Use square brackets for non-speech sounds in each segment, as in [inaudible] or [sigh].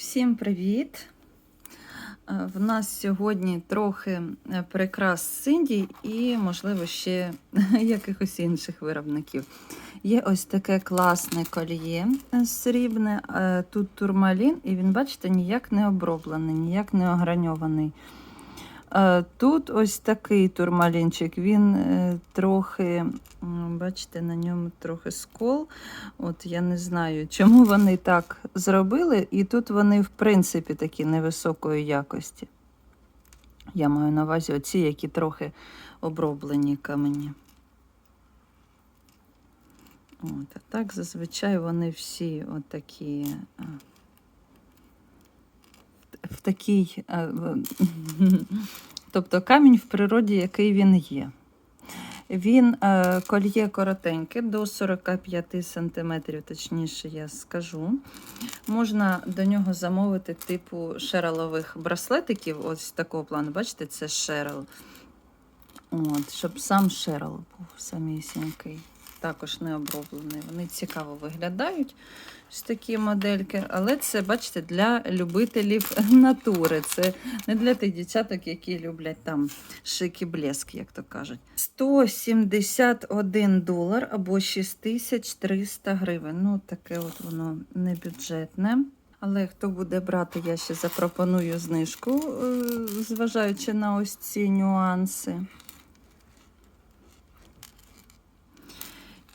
Всім привіт! Е, В нас сьогодні трохи е, прикрас Синді і, можливо, ще [laughs] якихось інших виробників. Є ось таке класне кольє е, срібне. Тут турмалін, і він, бачите, ніяк не оброблений, ніяк не ограньований. Е, Тут ось такий турмалінчик, він е, трохи, бачите, на ньому трохи скол. От я не знаю, чому вони так зробили, і тут вони, в принципі, такі невисокої якості. Я маю на увазі оці, які трохи оброблені камені. От, а так зазвичай вони всі отакі. а, в- такій. [laughs] Тобто камінь в природі, який він є. Він е, кольє коротеньке до 45 см, точніше, я скажу. Можна до нього замовити типу шералових браслетиків, ось такого плану. Бачите, це шерал. От, щоб сам шерал був самісінький. Також не оброблений. Вони цікаво виглядають. Ось такі модельки, але це, бачите, для любителів [laughs] натури. Це не для тих дівчаток, які люблять там шик і блеск, як то кажуть. 171 долар або 6300 гривень. Ну, таке от воно не бюджетне. Але хто буде брати, я ще запропоную знижку, е, зважаючи на ось ці нюанси.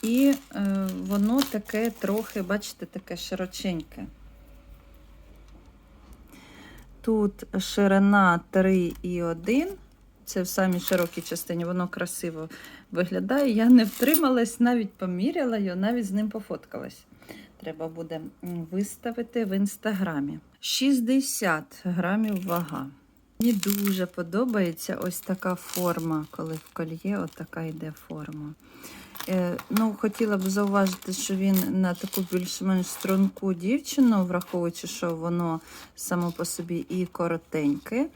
І е, воно таке трохи, бачите, таке широченьке. Тут ширина 3,1. Це в самій широкій частині, воно красиво виглядає. Я не втрималась, навіть поміряла його, навіть з ним пофоткалась. Треба буде виставити в інстаграмі. 60 грамів вага. Мені дуже подобається ось така форма, коли в кольє отака йде форма. Е, ну, хотіла б зауважити, що він на таку більш-менш струнку дівчину, враховуючи, що воно само по собі і коротеньке.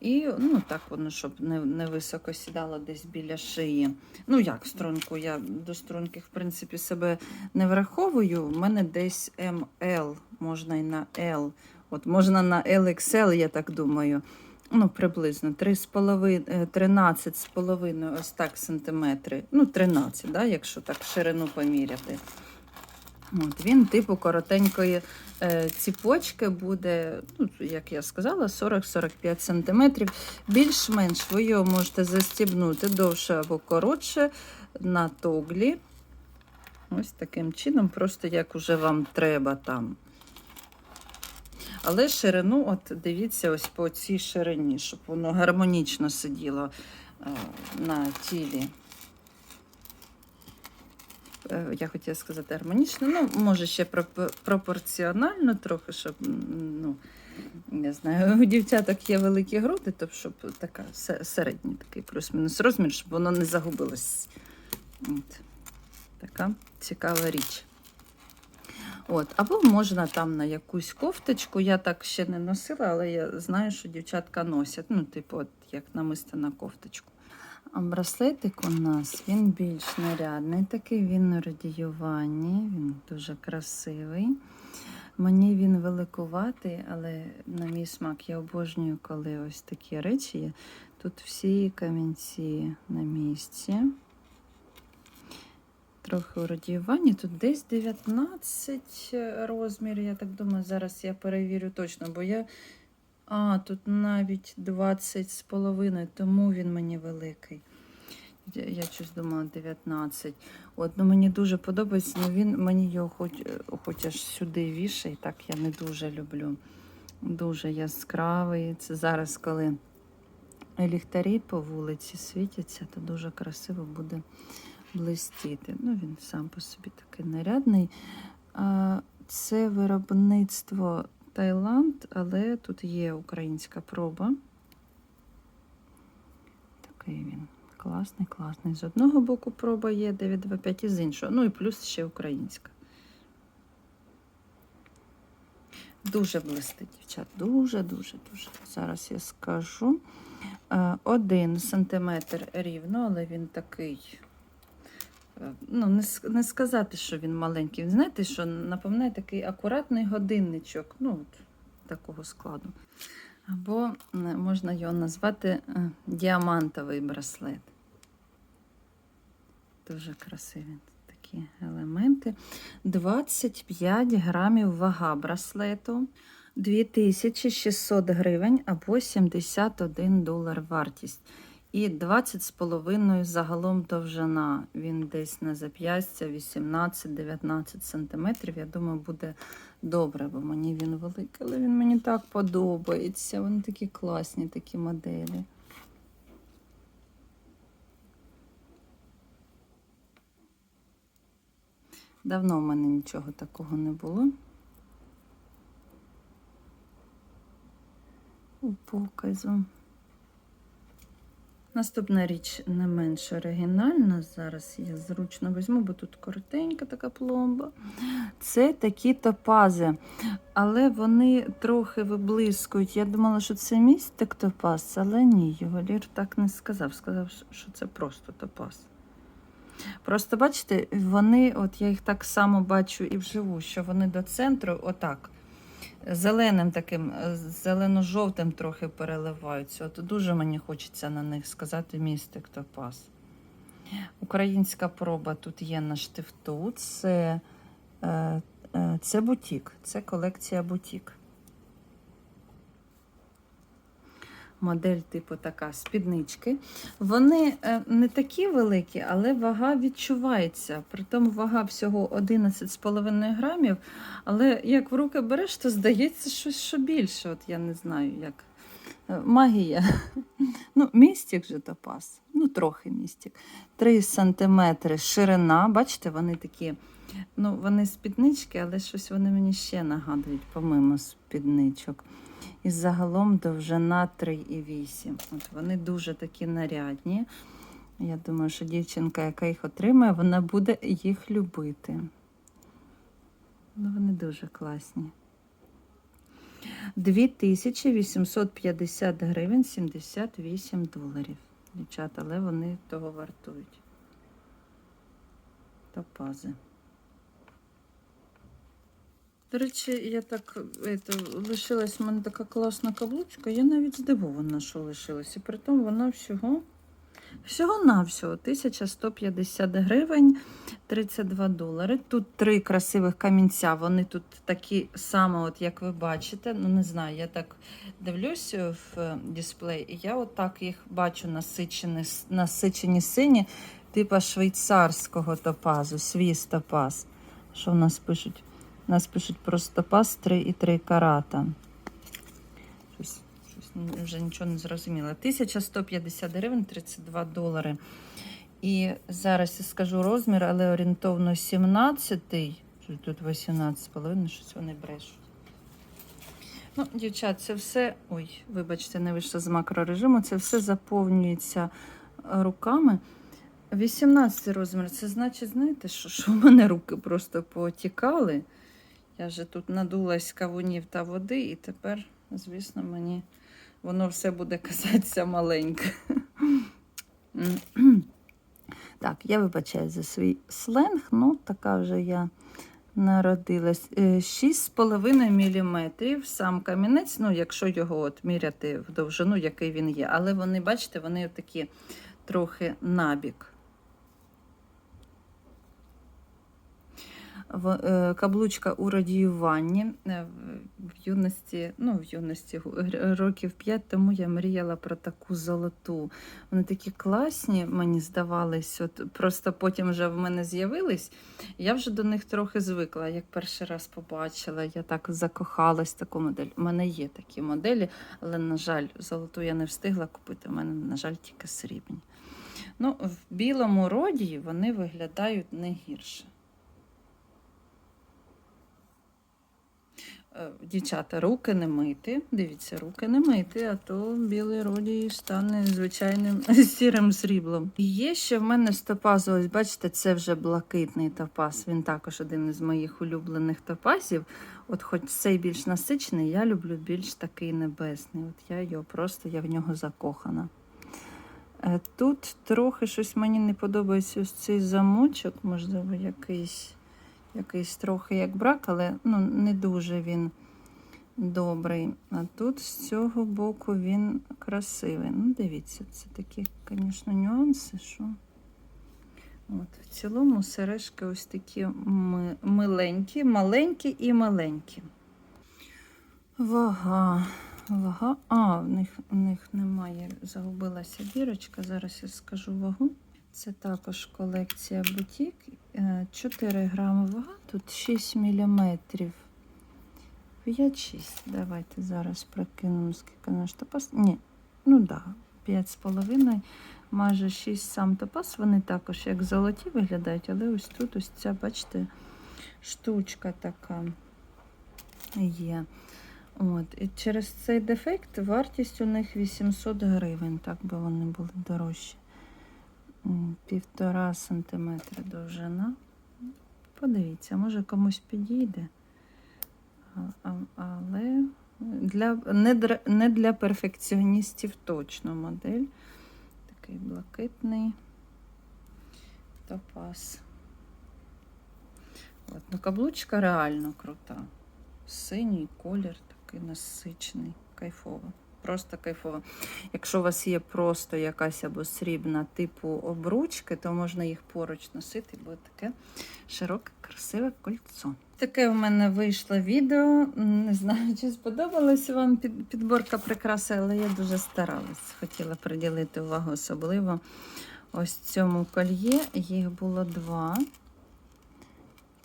І ну, так воно, щоб не, не високо сідало десь біля шиї. Ну, як струнку? Я до струнки, в принципі, себе не враховую. У мене десь МЛ, можна і на L. От можна на LXL, я так думаю. Ну, приблизно 3,5, 13,5 ось так сантиметри. Ну, 13, да, якщо так ширину поміряти. От, він типу коротенької е, ціпочки буде, ну, як я сказала, 40-45 см. Більш-менш ви його можете застібнути довше або коротше на тоглі. Ось таким чином, просто як уже вам треба там. Але ширину, от дивіться, ось по цій ширині, щоб воно гармонічно сиділо е, на тілі. Е, Я хотіла сказати гармонічно, ну, може, ще пропорціонально трохи, щоб, ну, не знаю, [laughs] у дівчаток є великі груди, то щоб така середній такий плюс-мінус розмір, щоб воно не загубилось. От. Така цікава річ. От, або можна там на якусь кофточку. Я так ще не носила, але я знаю, що дівчатка носять. Ну, типу, от як намисто на кофточку. А браслетик у нас він більш нарядний, такий він у радіюванні, він дуже красивий. Мені він великуватий, але на мій смак я обожнюю, коли ось такі речі є. Тут всі камінці на місці. Трохи у радіюванні. Тут десь 19 розмір, я так думаю, зараз я перевірю точно, бо я. А, тут навіть 20 з половиною, тому він мені великий. Я, щось думала 19. От, ну мені дуже подобається, але він мені його хоч, хоч аж сюди вішає, так я не дуже люблю. Дуже яскравий. Це зараз, коли ліхтарі по вулиці світяться, то дуже красиво буде блистіти. Ну, він сам по собі такий нарядний. Це виробництво Таїланд, але тут є українська проба. Такий він класний, класний. З одного боку проба є 925 і з іншого. Ну і плюс ще українська. Дуже блистить, дівчат. Дуже, дуже, дуже. Зараз я скажу. Е, Один сантиметр рівно, але він такий. Ну, не, не сказати, що він маленький. Він знаєте, що напевне такий акуратний годинничок. Ну, от, такого складу. Або можна його назвати е, діамантовий браслет. Дуже красиві такі елементи. 25 грамів вага браслету, 2600 гривень або 71 долар вартість. І 20,5 загалом довжина. Він десь на зап'ястя 18-19 см. Я думаю, буде добре, бо мені він великий, але він мені так подобається. Вони такі класні, такі моделі. Давно в мене нічого такого не було. У показу. Наступна річ не менш оригінальна. Зараз я зручно візьму, бо тут коротенька така пломба. Це такі топази, але вони трохи виблискують. Я думала, що це містик топаз, але ні, ювелір так не сказав. Сказав, що це просто топаз. Просто бачите, вони, от я їх так само бачу і вживу, що вони до центру, отак, зеленим таким, е, зелено-жовтим трохи переливаються. От дуже мені хочеться на них сказати містик топаз. Українська проба тут є на штифту. Це, е, е, це бутік, це колекція бутік. Модель, типу, така спіднички. Вони е, не такі великі, але вага відчувається. Притому вага всього 11,5 грамів. Але як в руки береш, то здається щось що більше. От я не знаю, як Е, магія. Ну, містик же топаз. Ну, трохи містик. 3 сантиметри ширина. Бачите, вони такі. Ну, вони спіднички, але щось вони мені ще нагадують, помимо спідничок. І загалом довжина 3,8. От вони дуже такі нарядні. Я думаю, що дівчинка, яка їх отримає, вона буде їх любити. Ну, вони дуже класні. 2850 гривень 78 доларів. Дівчата, але вони того вартують. Топази. До речі, я так это, лишилась в мене така класна каблучка. Я навіть здивована, що лишилась. І при вона всього всього-навсього 1150 гривень 32 долари. Тут три красивих камінця. Вони тут такі саме, от як ви бачите. Ну, не знаю, я так дивлюсь в е, дисплей, і я отак їх бачу насичені, насичені сині, типа швейцарського топазу, свіс топаз. Що в нас пишуть? Нас пишуть просто топаз 3,3 карата. Щось, щось вже нічого не зрозуміло. 1150 гривень 32 долари. І зараз я скажу розмір, але орієнтовно 17-й. Тут 18,5, щось вони брешуть. Ну, дівчат, це все. Ой, вибачте, не вийшло з макрорежиму. Це все заповнюється руками. 18 розмір. Це значить, знаєте, що, що в мене руки просто потікали. Я вже тут надулась кавунів та води, і тепер, звісно, мені воно все буде казатися маленьке. [clears throat] Так, я вибачаю за свій сленг, ну така вже я народилась. 6,5 мм сам камінець, ну, якщо його от міряти в довжину, який він є. Але вони, бачите, вони такі трохи набік. В- е, Каблучка у радіюванні Е, в юності, ну в юності років 5 тому я мріяла про таку золоту. Вони такі класні, мені здавались. От просто потім вже в мене з'явились. Я вже до них трохи звикла. Як перший раз побачила, я так закохалась в таку модель. У мене є такі моделі, але, на жаль, золоту я не встигла купити. У мене, на жаль, тільки срібні. Ну, в білому роді вони виглядають не гірше. Е, Дівчата, руки не мити. Дивіться, руки не мити, а то білий родій стане звичайним [laughs] сірим сріблом. Є ще в мене з топазу, ось бачите, це вже блакитний топаз. Він також один із моїх улюблених топазів. От хоч цей більш насичений, я люблю більш такий небесний. От я його просто, я в нього закохана. Е, Тут трохи щось мені не подобається ось цей замочок, можливо, якийсь якийсь трохи як брак, але ну, не дуже він добрий. А тут з цього боку він красивий. Ну, дивіться, це такі, звісно, нюанси, що. От, в цілому сережки ось такі миленькі, маленькі і маленькі. Вага. Вага. А, в них, в них немає. Загубилася бірочка. Зараз я скажу вагу. Це також колекція бутік. Е, 4 грами вага, тут 6 міліметрів. 5-6. Давайте зараз прокинемо, скільки наш топаз. Ні, ну так, да, 5,5, майже 6 сам топаз. Вони також як золоті виглядають, але ось тут ось ця, бачите, штучка така є. От, і через цей дефект вартість у них 800 гривень, так би вони були дорожчі. Півтора сантиметра довжина. Подивіться, може комусь підійде. Але для, не, для, не для перфекціоністів точно модель. Такий блакитний топаз. От, ну, каблучка реально крута. Синій колір такий насичений, кайфово. Просто кайфово. Якщо у вас є просто якась або срібна типу обручки, то можна їх поруч носити, бо таке широке, красиве кольцо. Таке у мене вийшло відео. Не знаю, чи сподобалася вам підборка прикраси, але я дуже старалась. Хотіла приділити увагу особливо ось цьому кольє. Їх було два.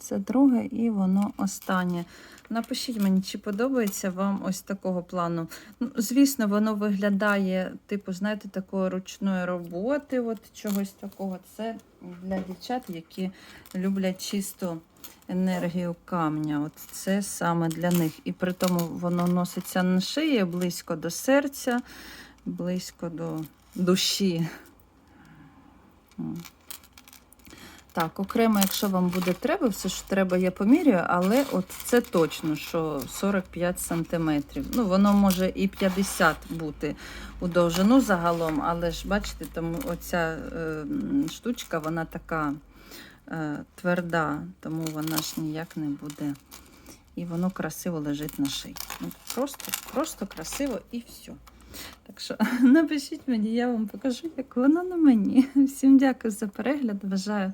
Це друге і воно останнє. Напишіть мені, чи подобається вам ось такого плану. Ну, звісно, воно виглядає, типу, знаєте, такої ручної роботи, от чогось такого. Це для дівчат, які люблять чисту енергію камня. От це саме для них. І при тому воно носиться на шиї, близько до серця, близько до душі. Так, окремо, якщо вам буде треба, все що треба, я поміряю, але от це точно, що 45 сантиметрів. Ну, воно може і 50 бути у довжину загалом, але ж бачите, тому оця е, штучка, вона така е, тверда, тому вона ж ніяк не буде. І воно красиво лежить на шиї. Ну, просто, просто красиво і все. Так що [laughs] напишіть мені, я вам покажу, як воно на мені. [laughs] Всім дякую за перегляд. Бажаю